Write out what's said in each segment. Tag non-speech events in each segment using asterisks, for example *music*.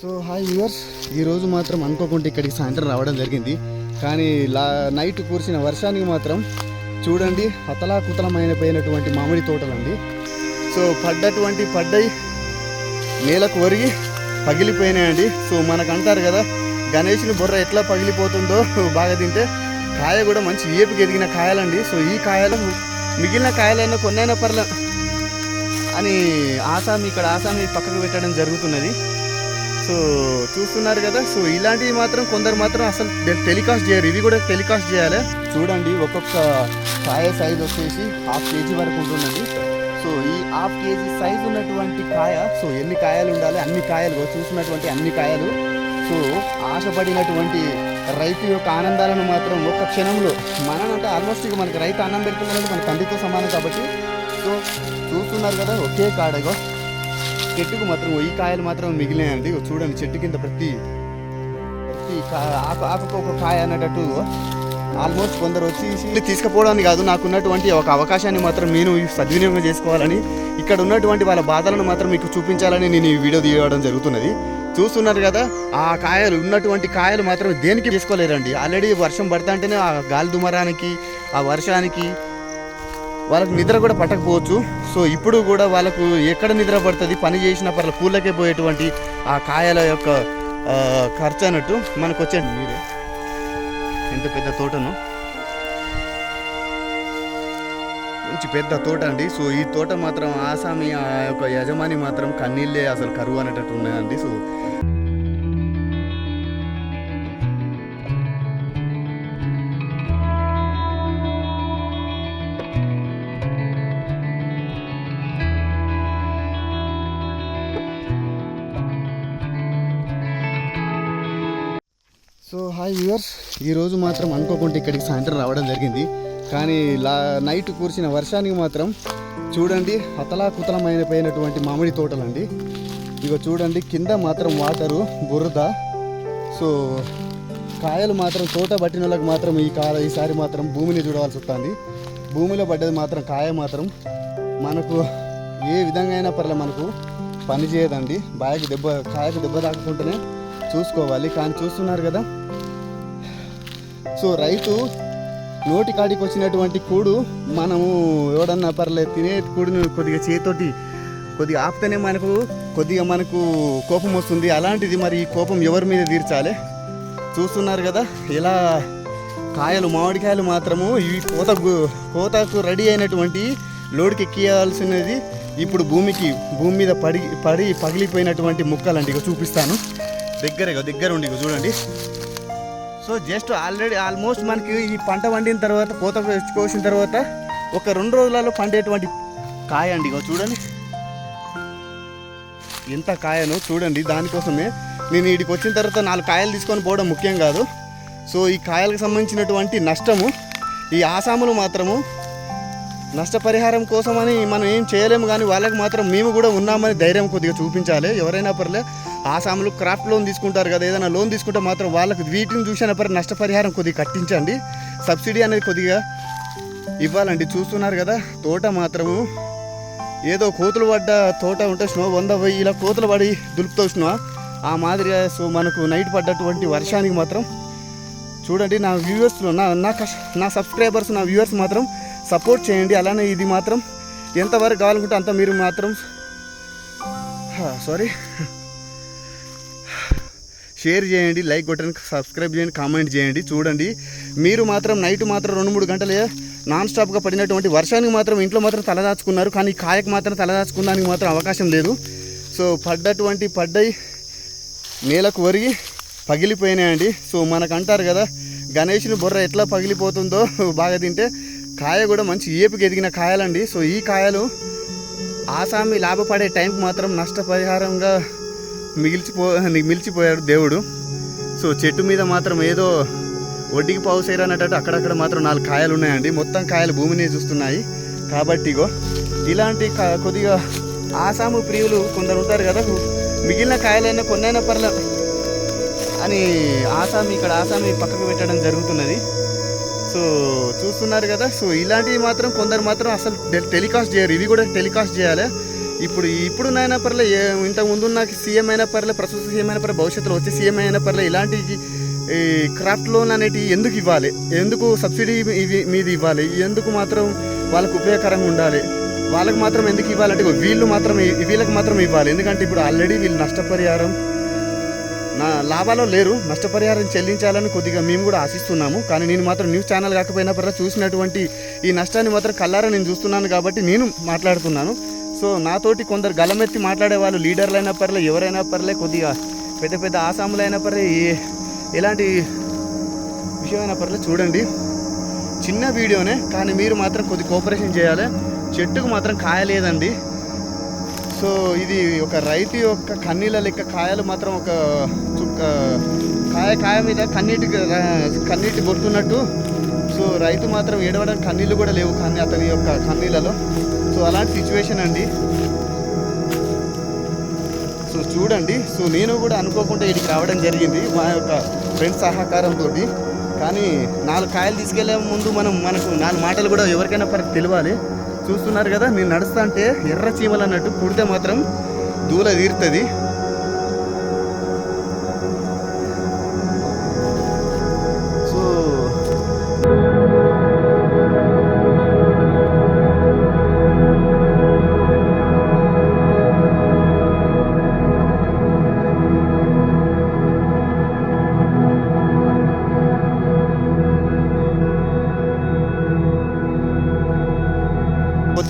So hi viewers ఈరోజు మాత్రం అనుకోకుండా ఇక్కడికి సాయంత్రం రావడం జరిగింది. కానీ లా నైట్ కురిసిన వర్షానికి మాత్రం చూడండి అతలాకుతలమైన పోయినటువంటి మామిడి తోటలండి. సో పడ్డటువంటి పడ్డాయి నేలకు ఒరిగి పగిలిపోయినాయండి. సో మనకు అంటారు కదా గణేష్ని బుర్ర ఎట్లా పగిలిపోతుందో బాగా తింటే కాయ కూడా మంచి ఏపుకి ఎదిగిన కాయలండి. సో ఈ కాయలు మిగిలిన కాయలైనా కొన్నైనా పర్లే అని ఆసామి ఇక్కడ ఆసామి పక్కకు పెట్టడం జరుగుతున్నది. సో చూస్తున్నారు కదా. సో ఇలాంటివి మాత్రం కొందరు మాత్రం అసలు టెలికాస్ట్ చేయరు ఇవి కూడా టెలికాస్ట్ చేయాలి. చూడండి ఒక్కొక్క కాయ సైజ్ వచ్చేసి హాఫ్ కేజీ వరకు ఉంటుందండి. సో ఈ హాఫ్ కేజీ సైజ్ ఉన్నటువంటి కాయ సో ఎన్ని కాయలు ఉండాలి అన్ని కాయలు చూసినటువంటి అన్ని కాయలు. సో ఆశపడినటువంటి రైతు యొక్క ఆనందాలను మాత్రం ఒక్క క్షణంలో మనంటే ఆల్మోస్ట్ ఇక మనకి రైతు ఆనందం పెడుతున్నది మన తండ్రితో సమానం కాబట్టి. సో చూస్తున్నారు కదా ఒకే కాడగా చెట్టుకు మాత్రం ఈ కాయలు మాత్రం మిగిలినాయండి. చూడండి చెట్టు కింద ప్రతి ప్రతి ఆకు ఆకుకు ఒక కాయ అన్నట్టు ఆల్మోస్ట్ కొందరు వచ్చి తీసుకుపోవడానికి కాదు నాకున్నటువంటి ఒక అవకాశాన్ని మాత్రం నేను సద్వినియోగం చేసుకోవాలని ఇక్కడ ఉన్నటువంటి వాళ్ళ బాధలను మాత్రం మీకు చూపించాలని నేను ఈ వీడియో తీయడం జరుగుతున్నది. చూస్తున్నారు కదా ఆ కాయలు ఉన్నటువంటి కాయలు మాత్రం దేనికి తీసుకోలేరండి. ఆల్రెడీ వర్షం పడతా అంటేనే ఆ గాలి దుమరానికి ఆ వర్షానికి వాళ్ళకి నిద్ర కూడా పట్టకపోవచ్చు. సో ఇప్పుడు కూడా వాళ్ళకు ఎక్కడ నిద్ర పడుతుంది పని చేసిన పర్ల పూలకే పోయేటువంటి ఆ కాయల యొక్క ఖర్చు అన్నట్టు మనకు వచ్చేయండి మీరే ఎంత పెద్ద తోటను. మంచి పెద్ద తోట అండి. సో ఈ తోట మాత్రం ఆసామి ఆ యొక్క యజమాని మాత్రం కన్నీళ్ళే అసలు కరువు అనేటట్టు ఉన్నాయండి సో హాయ్ వ్యూవర్స్. ఈరోజు మాత్రం అనుకోకుండా ఇక్కడికి సాయంత్రం రావడం జరిగింది. కానీ లా నైట్ కురిసిన వర్షానికి మాత్రం చూడండి అతలాకుతలమైన పోయినటువంటి మామిడి తోటలండి. ఇగో చూడండి కింద మాత్రం వాటరు బురద. సో కాయలు మాత్రం తోట పట్టిన వాళ్ళకి మాత్రం ఈ కాల ఈసారి మాత్రం భూమిని చూడవలసి వస్తుంది. భూమిలో పడ్డది మాత్రం కాయ మాత్రం మనకు ఏ విధంగా అయినా పర్లే మనకు పని చేయదండి బాయకు దెబ్బ కాయకు దెబ్బ తాకకుండానే చూసుకోవాలి. కానీ చూస్తున్నారు కదా సో రైతు నోటి కాడికి వచ్చినటువంటి కూడు మనము ఎవడన్నా పర్లేదు తినే కూడుని కొద్దిగా చేతోటి కొద్దిగా ఆపితేనే మనకు కొద్దిగా మనకు కోపం వస్తుంది. అలాంటిది మరి ఈ కోపం ఎవరి మీద తీర్చాలి? చూస్తున్నారు కదా ఇలా కాయలు మామిడికాయలు మాత్రము ఇవి కోత కోతకు రెడీ అయినటువంటి లోడ్కి ఎక్కియాల్సినది ఇప్పుడు భూమికి భూమి మీద పడి పడి పగిలిపోయినటువంటి ముక్కలండి. ఇక చూపిస్తాను. దగ్గరగా దగ్గర ఉండి చూడండి. సో జస్ట్ ఆల్రెడీ ఆల్మోస్ట్ మనకి ఈ పంట వండిన తర్వాత కోత కోసిన తర్వాత ఒక రెండు రోజులలో పండేటువంటి కాయ అండి ఇగో చూడండి. ఎంత కాయను చూడండి. దానికోసమే నేను వీడికి వచ్చిన తర్వాత నాలుగు కాయలు తీసుకొని పోవడం ముఖ్యం కాదు. సో ఈ కాయలకు సంబంధించినటువంటి నష్టము ఈ ఆసాములు మాత్రము నష్టపరిహారం కోసమని మనం ఏం చేయలేము కానీ వాళ్ళకి మాత్రం మేము కూడా ఉన్నామని ధైర్యం కొద్దిగా చూపించాలి. ఎవరైనా పర్లే ఆసాములు క్రాఫ్ట్ లోన్ తీసుకుంటారు కదా ఏదైనా లోన్ తీసుకుంటే మాత్రం వాళ్ళకి వీటిని చూసిన పరి నష్టపరిహారం కొద్దిగా కట్టించండి. సబ్సిడీ అనేది కొద్దిగా ఇవ్వాలండి. చూస్తున్నారు కదా తోట మాత్రము. ఏదో కోతులు పడ్డ తోట ఉంటే స్నో వంద పోయి ఇలా కోతులు పడి దులుపుతావు స్నో. ఆ మాదిరిగా సో మనకు నైట్ పడ్డటువంటి వర్షానికి మాత్రం చూడండి నా వ్యూవర్స్లో నా నా నా సబ్స్క్రైబర్స్ నా వ్యూవర్స్ మాత్రం సపోర్ట్ చేయండి. అలానే ఇది మాత్రం ఎంతవరకు కావాలనుకుంటే అంత మీరు మాత్రం సారీ షేర్ చేయండి లైక్ కొట్టండి సబ్స్క్రైబ్ చేయండి కామెంట్ చేయండి చూడండి. మీరు మాత్రం నైట్ మాత్రం రెండు మూడు గంటలే నాన్ స్టాప్గా పడినటువంటి వర్షానికి మాత్రం ఇంట్లో మాత్రం తలదాచుకున్నారు కానీ కాయకు మాత్రం తలదాచుకున్నానికి మాత్రం అవకాశం లేదు. సో పడ్డటువంటి పడ్డాయి నేలకు ఒరిగి పగిలిపోయినాయండి. సో మనకు అంటారు కదా గణేష్ని బుర్ర ఎట్లా పగిలిపోతుందో బాగా తింటే కాయ కూడా మంచి ఏపుకి ఎదిగిన కాయలండి. సో ఈ కాయలు ఆసామి లాభపడే టైంకి మాత్రం నష్టపరిహారంగా మిగిల్చిపో మిలిచిపోయాడు దేవుడు. సో చెట్టు మీద మాత్రం ఏదో వడ్డీకి పావు అన్నట్టు అక్కడక్కడ మాత్రం నాలుగు కాయలు ఉన్నాయండి. మొత్తం కాయలు భూమిని చూస్తున్నాయి. కాబట్టి ఇగో ఇలాంటి కా- కొద్దిగా ఆసాము ప్రియులు కొందరు ఉంటారు కదా. మిగిలిన కాయలైనా కొన్నైనా పర్లేదు అని ఆసామి ఇక్కడ ఆసామి పక్కకు పెట్టడం జరుగుతున్నది. సో చూస్తున్నారు కదా. సో ఇలాంటివి మాత్రం కొందరు మాత్రం అసలు టెలికాస్ట్ చేయరు. ఇవి కూడా టెలికాస్ట్ చేయాలి. ఇప్పుడు ఇప్పుడునైనా పర్లే ఏ- ఇంతకు ముందు నాకు సీఎం అయినా పర్లే ప్రస్తుత సీఎం అయినా పర్లే భవిష్యత్తులో వచ్చే సీఎం అయినా పర్లే ఇలాంటి ఈ క్రాఫ్ట్ లోన్ అనేటివి ఎందుకు ఇవ్వాలి? ఎందుకు సబ్సిడీ ఇవి మీద ఇవ్వాలి? ఎందుకు మాత్రం వాళ్ళకు ఉపయోగకరంగా ఉండాలి? వాళ్ళకి మాత్రం ఎందుకు ఇవ్వాలంటే వీళ్ళు మాత్రం వీళ్ళకి మాత్రం ఇవ్వాలి. ఎందుకంటే ఇప్పుడు ఆల్రెడీ వీళ్ళు నష్టపరిహారం నా లాభాలో లేరు. నష్టపరిహారం చెల్లించాలని కొద్దిగా మేము కూడా ఆశిస్తున్నాము. కానీ నేను మాత్రం న్యూస్ ఛానల్ కాకపోయినా పర్లే చూసినటువంటి ఈ నష్టాన్ని మాత్రం కల్లారా నేను చూస్తున్నాను కాబట్టి నేను మాట్లాడుతున్నాను. సో నాతోటి కొందరు గలమెత్తి మాట్లాడే వాళ్ళు లీడర్లు అయినా పర్లే ఎవరైనా పర్లే కొద్దిగా పెద్ద పెద్ద ఆసాములు అయినా పర్లే ఎలాంటి విషయమైనా పర్లే చూడండి. చిన్న వీడియోనే కానీ మీరు మాత్రం కొద్ది కోఆపరేషన్ చేయాలి. చెట్టుకు మాత్రం కాయలేదండి. సో ఇది ఒక రైతు యొక్క కన్నీళ్ళ లెక్క కాయలు మాత్రం ఒక చుక్క కాయ కాయ మీద కన్నీటి కన్నీటి బొడుతున్నట్టు సో రైతు మాత్రం ఏడవడానికి కన్నీళ్ళు కూడా లేవు కానీ అతని యొక్క కన్నీళ్ళలో. సో అలాంటి సిచ్యువేషన్ అండి. సో చూడండి సో నేను కూడా అనుకోకుండా ఇక్కడికి రావడం జరిగింది మా యొక్క ఫ్రెండ్స్ సహకారంతో కానీ నాలుగు కాయలు తీసుకెళ్ళే ముందు మనం మనకు నాలుగు మాటలు కూడా ఎవరికైనా పరి తెలియాలి. చూస్తున్నారు కదా నేను నడుస్తా అంటే ఎర్ర చీమలు అన్నట్టు కుడితే మాత్రం దూల తీరుతుంది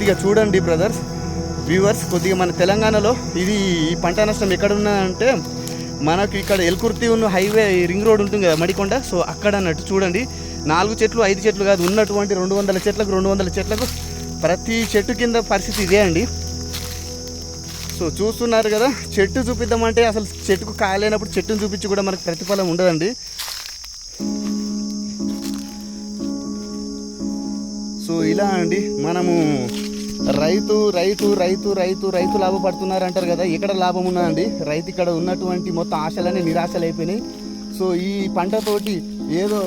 కొద్దిగా చూడండి బ్రదర్స్ వ్యూవర్స్ కొద్దిగా మన తెలంగాణలో ఇది ఈ పంట నష్టం ఎక్కడ ఉన్నదంటే మనకు ఇక్కడ ఎల్కుర్తి ఉన్న హైవే రింగ్ రోడ్ ఉంటుంది కదా మడికొండ. సో అక్కడ అన్నట్టు చూడండి. నాలుగు చెట్లు ఐదు చెట్లు కాదు ఉన్నటువంటి రెండు వందల చెట్లకు రెండు వందల చెట్లకు ప్రతి చెట్టు కింద పరిస్థితి ఇదే అండి. సో చూస్తున్నారు కదా చెట్టు చూపిద్దామంటే అసలు చెట్టుకు కాయలేనప్పుడు చెట్టును చూపించి కూడా మనకు ప్రతిఫలం ఉండదండి. సో ఇలా అండి మనము రైతు రైతు రైతు రైతు రైతు లాభపడుతున్నారు అంటారు కదా ఇక్కడ లాభం ఉన్నదండి? రైతు ఇక్కడ ఉన్నటువంటి మొత్తం ఆశలన్నీ నిరాశలు అయిపోయినాయి సో ఈ పంటతోటి ఏదో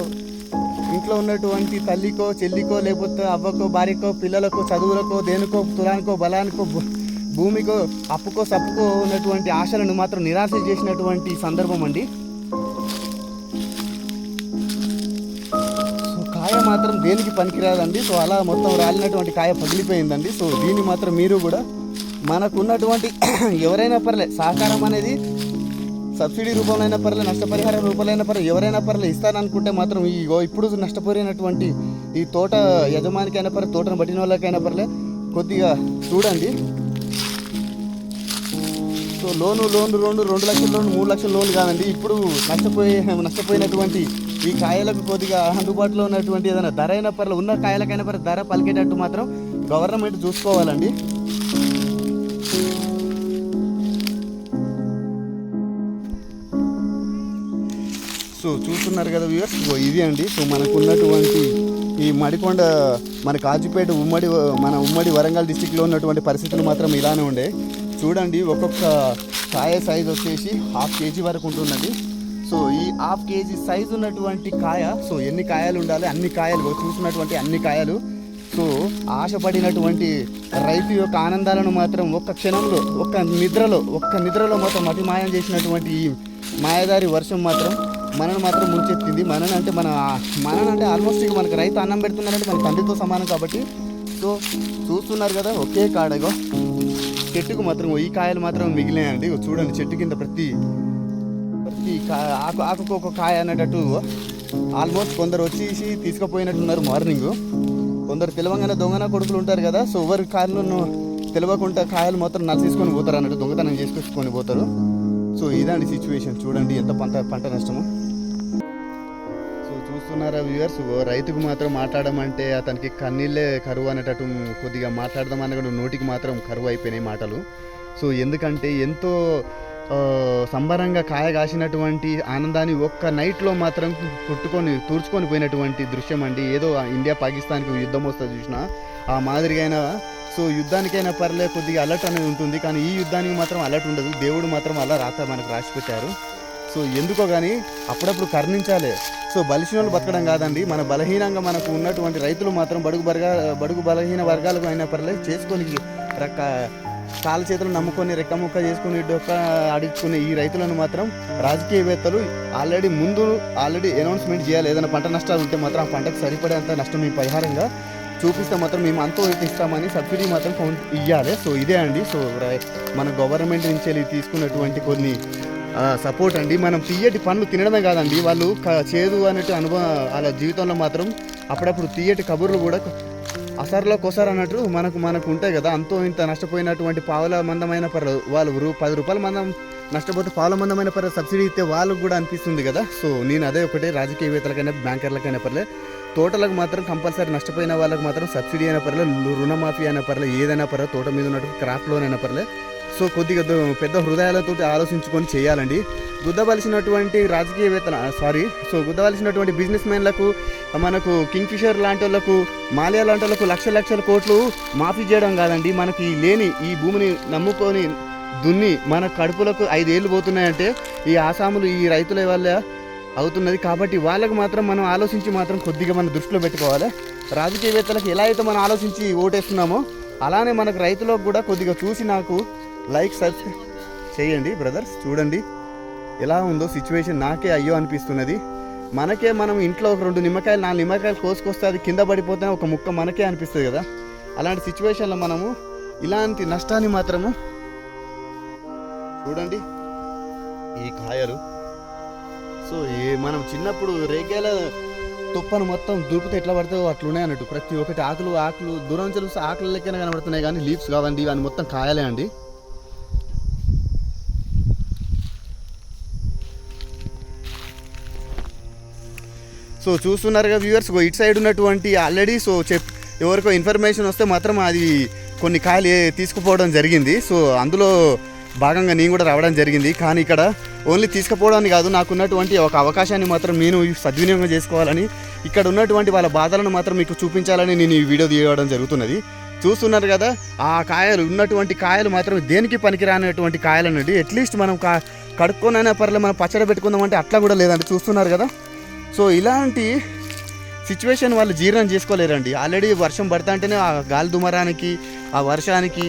ఇంట్లో ఉన్నటువంటి తల్లికో చెల్లికో లేకపోతే అవ్వకో భార్యకో పిల్లలకో చదువులకో దేనికో తులానికో బలానికో భూమికో అప్పుకో సప్పుకో ఉన్నటువంటి ఆశలను మాత్రం నిరాశ చేసినటువంటి సందర్భం అండి. మాత్రం దేనికి పనికిరాదండి. సో అలా మొత్తం రాలినటువంటి కాయ పగిలిపోయిందండి. సో దీన్ని మాత్రం మీరు కూడా మనకున్నటువంటి *clears throat* ఎవరైనా పర్లే సహకారం అనేది సబ్సిడీ రూపంలో అయినా పర్లే నష్టపరిహారం రూపంలో అయినా పర్లే ఎవరైనా పర్లే ఇస్తారనుకుంటే మాత్రం ఈ ఇగో ఇప్పుడు నష్టపోయినటువంటి ఈ తోట యజమానికైనా పర్లే తోటను పట్టిన వాళ్ళకైనా పర్లే కొద్దిగా చూడండి. సో లోను లోన్ రెండు రెండు లక్షల లోన్ మూడు లక్షల లోన్ కాదండి. ఇప్పుడు నష్టపోయే నష్టపోయినటువంటి ఈ కాయలకు కొద్దిగా అందుబాటులో ఉన్నటువంటి ఏదైనా ధర అయినా పర్లేదు ఉన్న కాయలకైనా పర్లేదు ధర పలికేటట్టు మాత్రం గవర్నమెంట్ చూసుకోవాలండి. సో చూస్తున్నారు కదా వ్యూవర్స్ సో ఇది అండి. సో మనకు ఉన్నటువంటి ఈ మడికొండ మన కాజుపేట ఉమ్మడి మన ఉమ్మడి వరంగల్ డిస్టిక్లో ఉన్నటువంటి పరిస్థితులు మాత్రం ఇలానే ఉండే. చూడండి ఒక్కొక్క కాయ సైజ్ వచ్చేసి హాఫ్ కేజీ వరకు ఉంటున్నది సో ఈ హాఫ్ కేజీ సైజ్ ఉన్నటువంటి కాయ సో ఎన్ని కాయలు ఉండాలి అన్ని కాయలు చూసినటువంటి అన్ని కాయలు. సో ఆశపడినటువంటి రైతు యొక్క ఆనందాలను మాత్రం ఒక్క క్షణంలో ఒక్క నిద్రలో ఒక్క నిద్రలో మాత్రం అతిమాయం చేసినటువంటి ఈ మాయదారి వర్షం మాత్రం మనను మాత్రం ముంచెత్తింది. మనని అంటే మన మననంటే అంటే ఆల్మోస్ట్ ఇక మనకి రైతు అన్నం పెడుతున్నారంటే మన తండ్రితో సమానం కాబట్టి. సో చూస్తున్నారు కదా ఒకే కాడగో. చెట్టుకు మాత్రం ఈ కాయలు మాత్రం మిగిలినాయండి. చూడండి చెట్టు కింద ప్రతి ఆకు ఆకుకు ఒక కాయ అనేటట్టు ఆల్మోస్ట్ కొందరు వచ్చేసి తీసుకుపోయినట్టున్నారు మార్నింగ్ కొందరు తెలవంగానే దొంగన కొడుకులు ఉంటారు కదా సో ఎవరి కాయలను తెలియకుండా కాయలు మాత్రం నలిసేసుకొని పోతారు అన్నట్టు దొంగతనం చేసుకొని పోతారు. సో ఇదండి సిచ్యువేషన్ చూడండి ఎంత పంట పంట నష్టమో. సో చూస్తున్నారా వ్యూవర్స్ రైతుకు మాత్రం మాట్లాడమంటే అతనికి కన్నీళ్ళే కరువు అనేటట్టు కొద్దిగా మాట్లాడదామన్న కూడా నోటికి మాత్రం కరువు అయిపోయినాయి మాటలు. సో ఎందుకంటే ఎంతో సంబరంగా కాయ కాసినటువంటి ఆనందాన్ని ఒక్క నైట్లో మాత్రం కొట్టుకొని తూర్చుకొని పోయినటువంటి దృశ్యం అండి. ఏదో ఇండియా పాకిస్తాన్కి యుద్ధం వస్తుంది చూసిన. ఆ మాదిరిగైన సో యుద్ధానికైనా పర్లే కొద్దిగా అలర్ట్ అనేది ఉంటుంది. కానీ ఈ యుద్ధానికి మాత్రం అలర్ట్ ఉండదు. దేవుడు మాత్రం అలా రాత మనకు రాసి పెట్టారు సో ఎందుకో కానీ అప్పుడప్పుడు కర్ణించాలి. సో బలిసిన వాళ్ళు బతకడం కాదండి. మన బలహీనంగా మనకు ఉన్నటువంటి రైతులు మాత్రం బడుగు బరగా బడుగు బలహీన వర్గాలకు అయినా పర్లేదు చేసుకొని రక కాళ్ళ చేతులు నమ్ముకొని రెక్కముక్క చేసుకుని డొక్క అడుచుకునే ఈ రైతులను మాత్రం రాజకీయవేత్తలు ఆల్రెడీ ముందు ఆల్రెడీ అనౌన్స్మెంట్ చేయాలి. ఏదైనా పంట నష్టాలు ఉంటే మాత్రం ఆ పంటకు సరిపడేంత నష్టం మీ పరిహారంగా చూపిస్తే మాత్రం మేము అంతో ఇస్తామని సబ్సిడీ మాత్రం కౌంట్ ఇవ్వాలి సో ఇదే అండి. సో మన గవర్నమెంట్ నుంచి వెళ్ళి తీసుకున్నటువంటి కొన్ని సపోర్ట్ అండి. మనం తీయటి పండ్లు తినడమే కాదండి. వాళ్ళు చేదు అనేటి అనుభవం వాళ్ళ జీవితంలో మాత్రం అప్పుడప్పుడు తీయటి కబుర్లు కూడా అసర్లోకి కొసర్ అన్నట్టు మనకు మనకు ఉంటాయి కదా. అంతో ఇంత నష్టపోయినటువంటి పావుల మందమైన పర్లేదు వాళ్ళు రూ పది రూపాయలు మందం నష్టపోతే పావుల మందమైన పర్లేదు సబ్సిడీ ఇస్తే వాళ్ళకు కూడా అనిపిస్తుంది కదా. సో నేను అదే ఒకటే రాజకీయవేత్తలకైనా బ్యాంకర్లకైనా పర్లేదు తోటలకు మాత్రం కంపల్సరీ నష్టపోయిన వాళ్ళకి మాత్రం సబ్సిడీ అయినా పర్లేదు రుణమాఫీ అయినా పర్లేదు ఏదైనా పర్లేదు తోట మీద ఉన్నట్టు క్రాప్ లోన్ అయినా పర్లేదు సో కొద్దిగా పెద్ద హృదయాలతో ఆలోచించుకొని చేయాలండి. గుద్దవలసినటువంటి రాజకీయవేత్తల సారీ సో గుద్దవలసినటువంటి బిజినెస్ మ్యాన్లకు మనకు కింగ్ఫిషర్ లాంటి వాళ్ళకు మాలియా లాంటి వాళ్ళకు లక్ష లక్షల కోట్లు మాఫీ చేయడం కాదండి. మనకి లేని ఈ భూమిని నమ్ముకొని దున్ని మన కడుపులకు ఐదేళ్ళు పోతున్నాయంటే ఈ ఆసాములు ఈ రైతుల వల్ల అవుతున్నది. కాబట్టి వాళ్ళకు మాత్రం మనం ఆలోచించి మాత్రం కొద్దిగా మన దృష్టిలో పెట్టుకోవాలి. రాజకీయవేత్తలకు ఎలా అయితే మనం ఆలోచించి ఓటేస్తున్నామో అలానే మనకు రైతులకు కూడా కొద్దిగా చూసి నాకు లైక్ సబ్స్క్రైబ్ చేయండి బ్రదర్స్ చూడండి. ఎలా ఉందో సిచ్యువేషన్ నాకే అయ్యో అనిపిస్తున్నది. మనకే మనం ఇంట్లో ఒక రెండు నిమ్మకాయలు నాలుగు నిమ్మకాయలు కోసుకొస్తే అది కింద పడిపోతే ఒక ముక్క మనకే అనిపిస్తుంది కదా. అలాంటి సిచ్యువేషన్లో మనము ఇలాంటి నష్టాన్ని మాత్రము చూడండి. ఈ కాయలు. సో ఏ మనం చిన్నప్పుడు రేగేల తుప్పను మొత్తం దురిపితే ఎట్లా పడితే అట్లున్నాయి అన్నట్టు. ప్రతి ఒక్కటి ఆకులు ఆకులు దూరం నుంచి చూస్తే లెక్కనే కనబడుతున్నాయి కానీ లీవ్స్ కావండి ఇవన్నీ మొత్తం కాయలే అండి. సో చూస్తున్నారుగా వ్యూవర్స్ ఇటు సైడ్ ఉన్నటువంటి ఆల్రెడీ సో చెప్ ఎవరికో ఇన్ఫర్మేషన్ వస్తే మాత్రం అది కొన్ని కాయలు ఏ- తీసుకుపోవడం జరిగింది. సో అందులో భాగంగా నేను కూడా రావడం జరిగింది. కానీ ఇక్కడ ఓన్లీ తీసుకుపోవడానికి కాదు నాకున్నటువంటి ఒక అవకాశాన్ని మాత్రం నేను సద్వినియోగం చేసుకోవాలని ఇక్కడ ఉన్నటువంటి వాళ్ళ బాధలను మాత్రం మీకు చూపించాలని నేను ఈ వీడియో తీయడం జరుగుతున్నది. చూస్తున్నారు కదా ఆ కాయలు ఉన్నటువంటి కాయలు మాత్రం దేనికి పనికిరానటువంటి కాయలు అనేది అట్లీస్ట్ మనం కా కడుక్కొనైనా పర్లేదు మనం పచ్చడి పెట్టుకుందాం అంటే అట్లా కూడా లేదండి. చూస్తున్నారు కదా? సో ఇలాంటి సిచ్యువేషన్ వాళ్ళు జీర్ణం చేసుకోలేరండి. ఆల్రెడీ వర్షం పడతా అంటేనే ఆ గాలి దుమరానికి ఆ వర్షానికి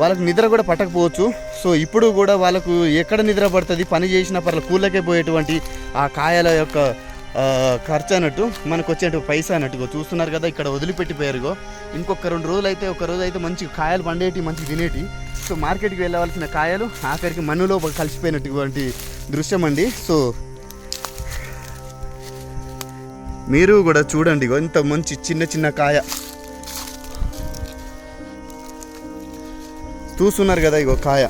వాళ్ళకి నిద్ర కూడా పట్టకపోవచ్చు. సో ఇప్పుడు కూడా వాళ్ళకు ఎక్కడ నిద్ర పడుతుంది పని చేసిన పర్ల కూలకే పోయేటువంటి ఆ కాయల యొక్క ఖర్చు అన్నట్టు మనకు వచ్చేటువంటి పైసా అన్నట్టుగా చూస్తున్నారు కదా ఇక్కడ వదిలిపెట్టిపోయారుగో ఇంకొక రెండు రోజులు అయితే ఒక రోజు అయితే మంచి కాయలు పండేటి మంచి తినేటి. సో మార్కెట్కి వెళ్ళవలసిన కాయలు ఆఖరికి మన్నులో కలిసిపోయినటువంటి దృశ్యం అండి. సో మీరు కూడా చూడండి ఇగో ఇంత మంచి చిన్న చిన్న కాయ. చూస్తున్నారు కదా ఇగో కాయ.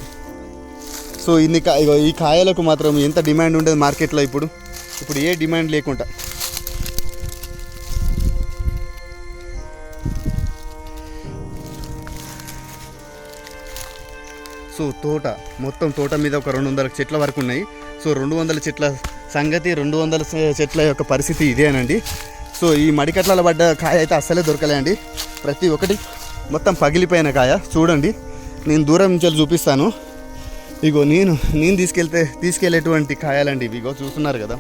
సో ఇన్ని కా ఇగో ఈ కాయలకు మాత్రం ఎంత డిమాండ్ ఉండేది మార్కెట్లో ఇప్పుడు? ఇప్పుడు ఏ డిమాండ్ లేకుండా. సో తోట మొత్తం తోట మీద ఒక రెండు వందల చెట్ల వరకు ఉన్నాయి. సో రెండు వందల చెట్ల సంగతి రెండు వందల చెట్ల యొక్క పరిస్థితి ఇదేనండి. సో ఈ మడికట్లలో పడ్డ కాయ అయితే అస్సలే దొరకలేండి ప్రతి ఒక్కటి మొత్తం పగిలిపోయిన కాయ. చూడండి నేను దూరం నుంచి చూపిస్తాను. ఇగో నేను నేను తీసుకెళ్తే తీసుకెళ్ళేటువంటి కాయాలండి ఇవి. ఇగో చూస్తున్నారు కదా.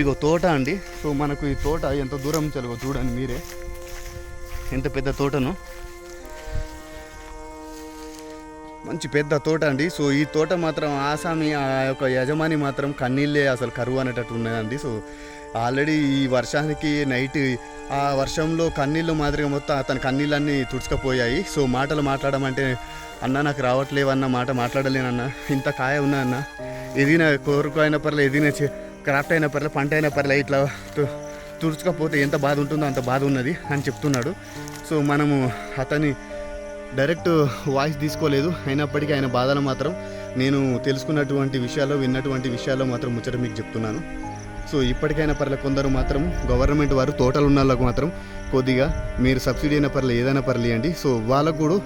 ఇగో తోట అండి. సో మనకు ఈ తోట ఎంత దూరం నుంచి చూడండి మీరే. ఎంత పెద్ద తోటను. మంచి పెద్ద తోట అండి. సో ఈ తోట మాత్రం ఆసామి ఆ యొక్క యజమాని మాత్రం కన్నీళ్ళే అసలు కరువు అనేటట్టు ఉన్నదండి. సో ఆల్రెడీ ఈ వర్షానికి నైట్ ఆ వర్షంలో కన్నీళ్ళు మాదిరిగా మొత్తం అతని కన్నీళ్ళన్నీ తుడుచుకపోయాయి. సో మాటలు మాట్లాడమంటే అన్న నాకు రావట్లేవు అన్న మాట మాట్లాడలేనన్న ఇంత కాయ ఉన్నా అన్న ఎదిగిన కోరుకు అయిన పర్లే ఎదిగిన క్రాఫ్ట్ అయిన పర్లే పంట అయిన పర్లే ఇట్లా తు- తుడుచుకపోతే ఎంత బాధ ఉంటుందో అంత బాధ ఉన్నది అని చెప్తున్నాడు. సో మనము అతని డైరెక్ట్ వాయిస్ తీసుకోలేదు. అయినప్పటికీ ఆయన బాధలు మాత్రం నేను తెలుసుకున్నటువంటి విషయాల్లో విన్నటువంటి విషయాల్లో మాత్రం ముచ్చట మీకు చెప్తున్నాను. సో ఇప్పటికైనా పర్లే కొందరు మాత్రం గవర్నమెంట్ వారు తోటలు ఉన్న వాళ్ళకు మాత్రం కొద్దిగా మీరు సబ్సిడీ అయినా పర్లే ఏదైనా పర్లేయండి సో వాళ్ళకు కూడా